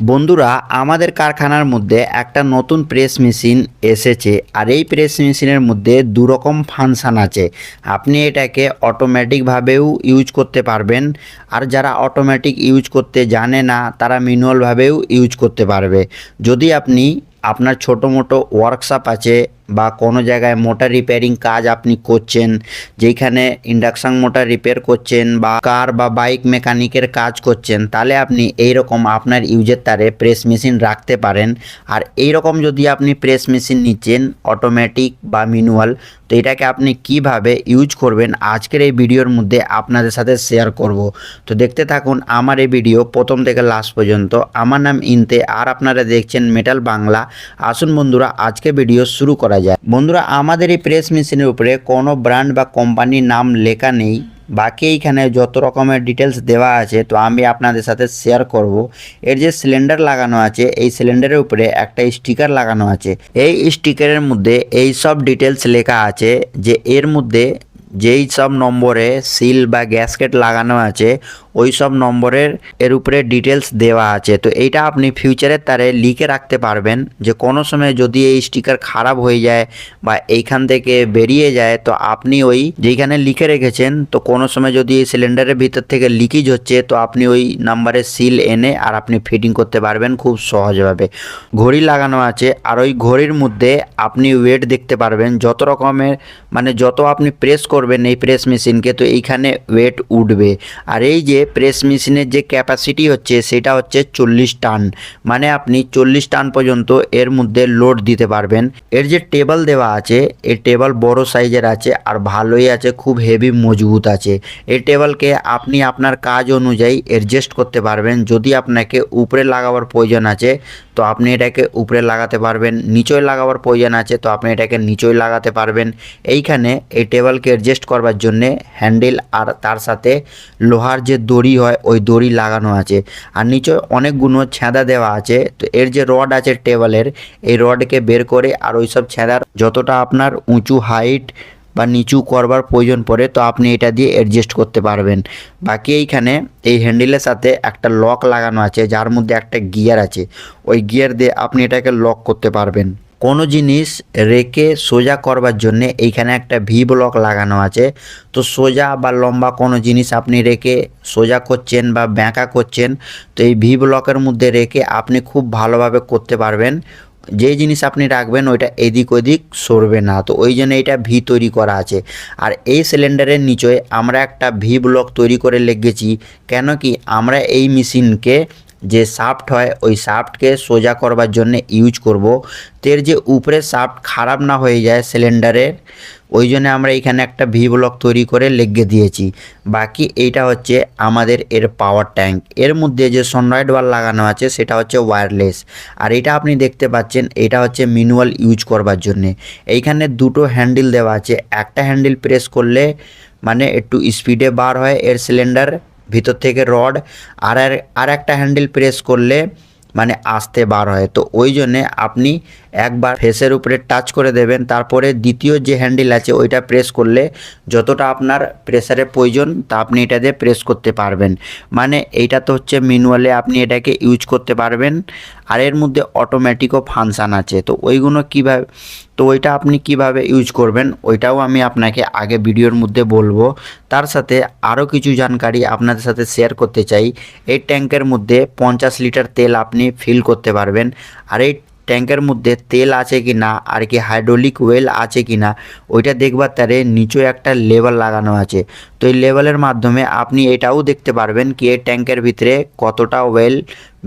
বন্ধুরা, আমাদের কারখানার মধ্যে একটা নতুন প্রেস মেশিন এসেছে আর এই প্রেস মেশিনের মধ্যে দুরকম ফাংশান আছে। আপনি এটাকে অটোমেটিকভাবেও ইউজ করতে পারবেন আর যারা অটোমেটিক ইউজ করতে জানে না, তারা ম্যানুয়ালভাবেও ইউজ করতে পারবে। যদি আপনি আপনার ছোটো মোটো ওয়ার্কশপ আছে বা কোনো জায়গায় মোটর রিপেয়ারিং কাজ আপনি করছেন যেখানে ইন্ডাকশন মোটর রিপেয়ার করছেন বা কার বা বাইক মেকানিকের কাজ করছেন, তাহলে আপনি এই রকম আপনার ইউজের তারে প্রেস মেশিন রাখতে পারেন। আর এই রকম যদি আপনি প্রেস মেশিন নিচ্ছেন অটোমেটিক বা ম্যানুয়াল তো এটাকে আপনি কীভাবে ইউজ করবেন, আজকের এই ভিডিওর মধ্যে আপনাদের সাথে শেয়ার করব। তো দেখতে থাকুন আমার এই ভিডিও প্রথম থেকে লাস্ট পর্যন্ত। আমার নাম ইনতে, আর আপনারা দেখছেন মেটাল বাংলা আসুন বন্ধুরা, আজকে ভিডিও শুরু করা যায় বন্ধুরা, আমাদের এই প্রেস মেশিনের উপরে কোনো ব্র্যান্ড বা কোম্পানির নাম লেখা নেই। বাকি এইখানে যত রকমের ডিটেলস দেওয়া আছে, তো আমি আপনাদের সাথে শেয়ার করব। এর যে সিলিন্ডার লাগানো আছে, এই সিলিন্ডারের উপরে একটা স্টিকার লাগানো আছে। এই স্টিকারের মধ্যে এই সব ডিটেলস লেখা আছে যে এর মধ্যে যেই সব নম্বরে সিল বা গ্যাসকেট লাগানো আছে ওই সব নম্বরের, এর উপরে ডিটেলস দেওয়া আছে। তো এইটা আপনি ফিউচারের তারে লিখে রাখতে পারবেন যে কোনো সময় যদি এই স্টিকার খারাপ হয়ে যায় বা এইখান থেকে বেরিয়ে যায়, তো আপনি ওই যেইখানে লিখে রেখেছেন, তো কোনো সময় যদি এই সিলিন্ডারের ভিতর থেকে লিকেজ হচ্ছে, তো আপনি ওই নাম্বারে সিল এনে আর আপনি ফিটিং করতে পারবেন খুব সহজভাবে। ঘড়ি লাগানো আছে, আর ওই ঘড়ির মধ্যে আপনি ওয়েট দেখতে পারবেন। যত রকমের মানে যত আপনি প্রেস করবেন এই প্রেস মেশিনকে তো এইখানে ওয়েট উঠবে। আর এই যে প্রেস মেশিনের যে ক্যাপাসিটি হচ্ছে, সেটা হচ্ছে চল্লিশ টান। মানে আপনি চল্লিশ টান পর্যন্ত এর মধ্যে লোড দিতে পারবেন। এর যে টেবল দেওয়া আছে এই টেবল বড় সাইজের আছে আর ভালোই আছে, খুব হেভি মজবুত আছে। এই টেবলকে আপনি আপনার কাজ অনুযায়ী অ্যাডজাস্ট করতে পারবেন। যদি আপনাকে উপরে লাগাবার প্রয়োজন আছে, তো আপনি এটাকে উপরে লাগাতে পারবেন। নিচয় লাগাবার প্রয়োজন আছে, তো আপনি এটাকে নিচয় লাগাতে পারবেন। এইখানে এই টেবলকে অ্যাডজাস্ট করবার জন্যে হ্যান্ডেল আর তার সাথে লোহার যে দড়ি হয়, ওই দড়ি লাগানো আছে। আর নিচে অনেকগুলো ছেঁদা দেওয়া আছে। তো এর যে রড আছে টেবলের, এই রডকে বের করে আর ওই সব ছেঁদার যতটা আপনার উঁচু হাইট বা নিচু করবার প্রয়োজন পড়ে, তো আপনি এটা দিয়ে অ্যাডজাস্ট করতে পারবেন। বাকি এইখানে এই হ্যান্ডেলের সাথে একটা লক লাগানো আছে, যার মধ্যে একটা গিয়ার আছে। ওই গিয়ার দিয়ে আপনি এটাকে লক করতে পারবেন। কোনো জিনিস রেখে সোজা করবার জন্য এইখানে একটা ভি ব্লক লাগানো আছে। তো সোজা বা লম্বা কোনো জিনিস আপনি রেখে সোজা করছেন বা ব্যাঁকা করছেন, তো এই ভি ব্লকের মধ্যে রেখে আপনি খুব ভালোভাবে করতে পারবেন। যে জিনিস আপনি রাখবেন ওইটা এদিক ওদিক সরবে না। তো ওই জন্য এটা ভি তৈরি করা আছে। আর এই সিলিন্ডারের নিচে আমরা একটা ভি ব্লক তৈরি করে লেগেছি। কেন কি আমরা এই মেশিনকে যে সাফট হয়, ওই সাফটকে সোজা করবার জন্য ইউজ করব। তের যে উপরে সাফট খারাপ না হয়ে যায় সিলিন্ডারের ওই জন্য আমরা এখানে একটা ভি ব্লক তৈরি করে লেগে দিয়েছি। বাকি এইটা হচ্ছে আমাদের এর পাওয়ার ট্যাঙ্ক এর মধ্যে যে সনরাইড বার লাগানো আছে, সেটা হচ্ছে ওয়্যারলেস আর এটা আপনি দেখতে পাচ্ছেন, এটা হচ্ছে ম্যানুয়াল ইউজ করবার জন্যে। এইখানে দুটো হ্যান্ডেল দেওয়া আছে। একটা হ্যান্ডেল প্রেস করলে মানে একটু স্পিডে বার হয় এর সিলিন্ডার ভিতর থেকে রড আর আর- একটা হ্যান্ডেল প্রেস করলে মানে আসতে বার হয়। তো ওই জন্যে আপনি একবার ফেসের উপরে টাচ করে দেবেন, তারপরে দ্বিতীয় যে হ্যান্ডেল আছে ওইটা প্রেস করলে যতটা আপনার প্রেসারের প্রয়োজন, তা আপনি এটা দিয়ে প্রেস করতে পারবেন। মানে এইটা তো হচ্ছে ম্যানুয়ালে আপনি এটাকে ইউজ করতে পারবেন। আর এর মধ্যে অটোমেটিকও ফাংশান আছে। তো ওইগুলো কীভাবে, তো ওইটা আপনি কীভাবে ইউজ করবেন, ওইটাও আমি আপনাকে আগে ভিডিওর মধ্যে বলব। তার সাথে আরও কিছু জানকারি আপনাদের সাথে শেয়ার করতে চাই। এই ট্যাঙ্কের মধ্যে পঞ্চাশ লিটার তেল আপনি ফিল করতে পারবেন। আর এই ট্যাঙ্কের মধ্যে তেল আছে কি না আর কি হাইড্রোলিক ওয়েল আছে কি না ওইটা দেখবার তারে নিচে একটা লেবার লাগানো আছে। তো এই লেভেলের মাধ্যমে আপনি এটাও দেখতে পারবেন কি এই ট্যাঙ্কের ভিতরে কতটা ওয়েল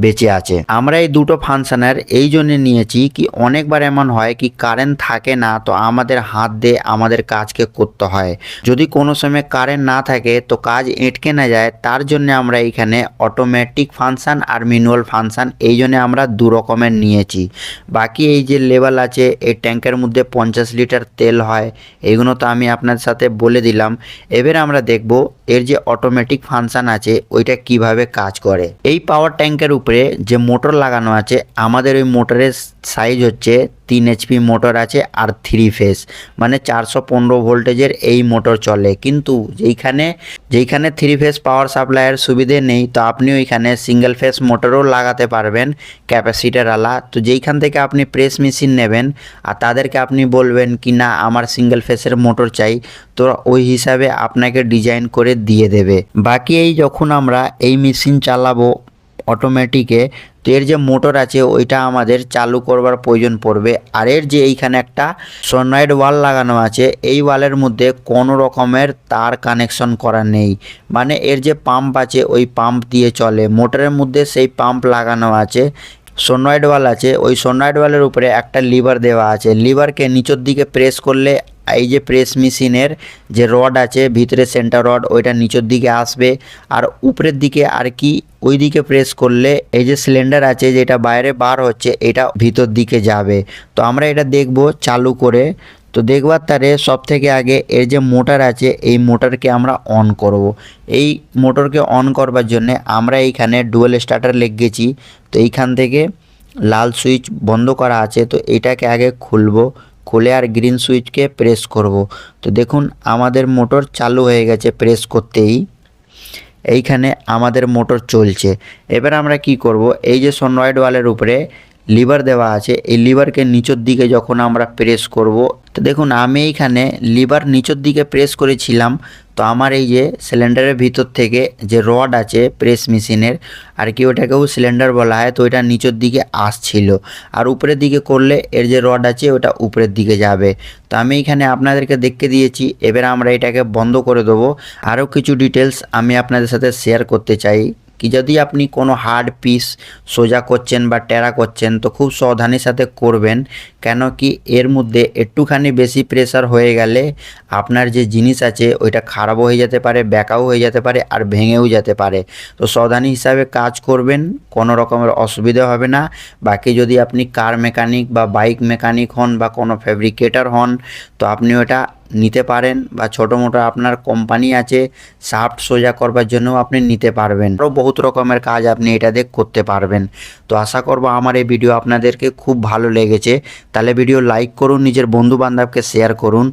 বেঁচে আছে। আমরা এই দুটো ফাংশনের এই জন্য নিয়েছি কি অনেকবার এমন হয় কি কারেন্ট থাকে না তো আমাদের হাত দিয়ে আমাদের কাজকে করতে হয়। যদি কোনো সময় কারেন্ট না থাকে তো কাজ এঁটকে না যায় তার জন্য আমরা এইখানে অটোমেটিক ফাংশন আর ম্যানুয়াল ফাংশন এই জন্য আমরা দু রকমের নিয়েছি। বাকি এই যে লেভেল আছে এই ট্যাঙ্কের মধ্যে পঞ্চাশ লিটার তেল হয় এইগুলো তো আমি আপনার সাথে বলে দিলাম। এবারে আমরা দেখব এর যে অটোমেটিক ফাংশন আছে, ওইটা কীভাবে কাজ করে। এই পাওয়ার ট্যাঙ্কের উপরে যে মোটর লাগানো আছে, আমাদের ওই মোটরের সাইজ হচ্ছে তিন এইচপি মোটর আছে আর থ্রি ফেস মানে চারশো পনেরো ভোল্টেজের এই মোটর চলে। কিন্তু যেইখানে যেইখানে থ্রি ফেস পাওয়ার সাপ্লাইয়ের সুবিধে নেই, তো আপনি ওইখানে সিঙ্গেল ফেস মোটরও লাগাতে পারবেন ক্যাপাসিটারওয়ালা তো যেইখান থেকে আপনি প্রেস মেশিন নেবেন আর তাদেরকে আপনি বলবেন কি, না, আমার সিঙ্গেল ফেসের মোটর চাই। তো ওই হিসাবে আপনাকে ডিজাইন করে দিয়ে দেবে। বাকি এই যখন আমরা এই মেশিন চালাবো অটোমেটিকে তো এর যে মোটর আছে, ওইটা আমাদের চালু করবার প্রয়োজন পড়বে। আর এর যে এইখানে একটা সনয়েড ওয়াল লাগানো আছে, এই ওয়ালের মধ্যে কোনো রকমের তার কানেকশন করা নেই। মানে এর যে পাম্প আছে, ওই পাম্প দিয়ে চলে। মোটরের মধ্যে সেই পাম্প লাগানো আছে সোনয়েড ওয়াল আছে। ওই সোনয়েড ওয়ালের উপরে একটা লিভার দেওয়া আছে। লিভারকে নিচের দিকে প্রেস করলে এই যে প্রেস মেশিনের যে রড আছে, ভিতরে সেন্টার রড ওইটা নিচের দিকে আসবে। আর উপরের দিকে আর কি ওই দিকে প্রেস করলে এই যে সিলিন্ডার আছে যেটা বাইরে বার হচ্ছে, এটা ভিতর দিকে যাবে। তো আমরা এটা দেখব চালু করে। তো দেখবার তারে সব থেকে আগে এর যে মোটর আছে, এই মোটরকে আমরা অন করব। এই মোটরকে অন করবার জন্য আমরা এইখানে ডুয়েল স্টার্টার লেগেছি তো এইখান থেকে লাল সুইচ বন্ধ করা আছে, তো এটাকে আগে খুলবো। খুলে আর গ্রিন সুইচকে প্রেস করব। তো দেখুন, আমাদের মোটর চালু হয়ে গেছে প্রেস করতেই। এইখানে আমাদের মোটর চলছে। এবার আমরা কি করব? এই যে সনরয়েড ওয়ালের উপরে লিভার দেওয়া আছে, এই লিভারকে নিচের দিকে যখন আমরা প্রেস করব, তো দেখুন, আমি এইখানে লিভার নিচের দিকে প্রেস করেছিলাম তো আমার এই যে সিলিন্ডারের ভিতর থেকে যে রড আছে প্রেস মেশিনের আর কি ওটাকেও সিলিন্ডার বলা হয়, তো ওইটা নিচের দিকে আসছিল। আর উপরের দিকে করলে এর যে রড আছে, ওটা উপরের দিকে যাবে। তো আমি এখানে আপনাদেরকে দেখতে দিয়েছি, এবার আমরা এটাকে বন্ধ করে দেবো। আরও কিছু ডিটেলস আমি আপনাদের সাথে শেয়ার করতে চাই। কি? যদি আপনি কোনো হার্ড পিস সোজা করছেন বা টেরা করছেন, তো খুব সাবধানের সাথে করবেন। কেন কি? এর মধ্যে একটুখানি বেশি প্রেসার হয়ে গেলে আপনার যে জিনিস আছে, ওইটা খারাপও হয়ে যেতে পারে ব্যাকাও হয়ে যেতে পারে আর ভেঙেও যেতে পারে। তো সাবধানী হিসাবে কাজ করবেন, কোনো রকমের অসুবিধা হবে না। বাকি যদি আপনি কার মেকানিক বা বাইক মেকানিক হন বা কোনো ফেব্রিকেটার হন, তো আপনি ওটা নিতে পারেন বা ছোটো মোটো আপনার কোম্পানি আছে সাফট সোজা করবার জন্যও আপনি নিতে পারবেন। আরও বহুত রকমের কাজ আপনি এটা দিয়ে করতে পারবেন। তো আশা করব আমার এই ভিডিও আপনাদেরকে খুব ভালো লেগেছে। তাহলে ভিডিও লাইক করুন, নিজের বন্ধু বান্ধবকে শেয়ার করুন।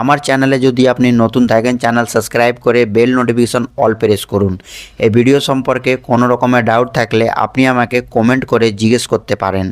আমার চ্যানেলে যদি আপনি নতুন থাকেন চ্যানেল সাবস্ক্রাইব করে বেল নোটিফিকেশন অল প্রেস করুন। এই ভিডিও সম্পর্কে কোনো রকমের ডাউট থাকলে আপনি আমাকে কমেন্ট করে জিজ্ঞেস করতে পারেন।